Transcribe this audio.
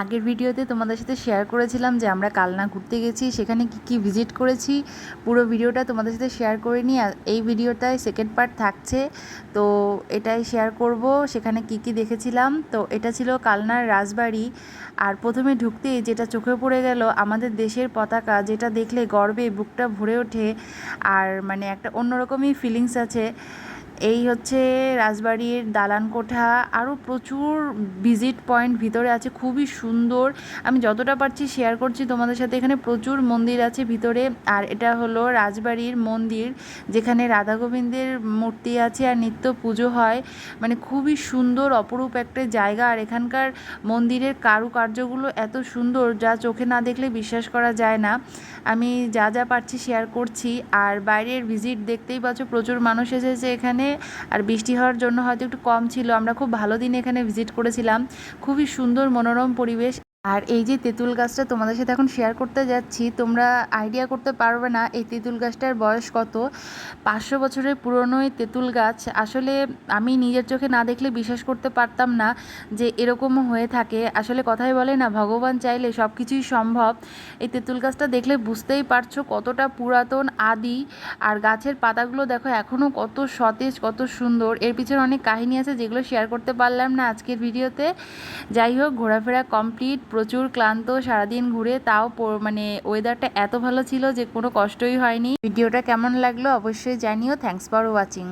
আগের ভিডিওতে তোমাদের সাথে শেয়ার করেছিলাম যে আমরা কালনা ঘুরতে গেছি, সেখানে কি কি ভিজিট করেছি। পুরো ভিডিওটা তোমাদের সাথে শেয়ার করে নিই এই ভিডিওটায় সেকেন্ড পার্ট থাকছে। তো এটাই শেয়ার করব, সেখানে কি কি দেখেছিলাম। তো এটা ছিল কালনার রাজবাড়ি। আর প্রথমে ঢুকতেই যেটা চোখে পড়ে গেল, আমাদের দেশের পতাকা, যেটা দেখলে গর্বে বুকটা ভরে ওঠে। আর মানে একটা অন্যরকমই ফিলিংস আছে। এই হচ্ছে রাজবাড়ির দালান কোঠা আরও প্রচুর ভিজিট পয়েন্ট ভিতরে আছে, খুবই সুন্দর। আমি যতটা পারছি শেয়ার করছি তোমাদের সাথে। এখানে প্রচুর মন্দির আছে ভিতরে। আর এটা হলো রাজবাড়ির মন্দির, যেখানে রাধা গোবিন্দের মূর্তি আছে আর নিত্য পুজো হয়। মানে খুবই সুন্দর, অপরূপ একটা জায়গা। আর এখানকার মন্দিরের কারুকার্যগুলো এত সুন্দর, যা চোখে না দেখলে বিশ্বাস করা যায় না। আমি যা যা পারছি শেয়ার করছি। আর বাইরের ভিজিট দেখতেই পাচ্ছ, প্রচুর মানুষ এসেছে এখানে। আর বৃষ্টি হওয়ার জন্য হয়তো একটু কম ছিল। আমরা খুব ভালো দিনে এখানে ভিজিট করেছিলাম। খুবই সুন্দর, মনোরম পরিবেশ। আর এই যে তেঁতুল গাছটা তোমাদের সাথে এখন শেয়ার করতে যাচ্ছি, তোমরা আইডিয়া করতে পারবে না এই তেঁতুল গাছটার বয়স কত। পাঁচশো বছরের পুরনো এই তেঁতুল গাছ, আসলে আমি নিজের চোখে না দেখলে বিশ্বাস করতে পারতাম না যে এরকমও হয়ে থাকে। আসলে কথাই বলে না, ভগবান চাইলে সব কিছুই সম্ভব। এই তেঁতুল গাছটা দেখলে বুঝতেই পারছ কতটা পুরাতন, আদি। আর গাছের পাতাগুলো দেখো এখনও কত সতেজ, কত সুন্দর। এর পিছনে অনেক কাহিনী আছে যেগুলো শেয়ার করতে পারলাম না আজকের ভিডিওতে যাই হোক, ঘোরাফেরা কমপ্লিট প্রচুর ক্লান্ত সারাদিন ঘুরে, তাও মানে ওয়েদারটা এত ভালো ছিল যে কোনো কষ্টই হয়নি। ভিডিওটা কেমন লাগল অবশ্যই জানিও। Thanks for watching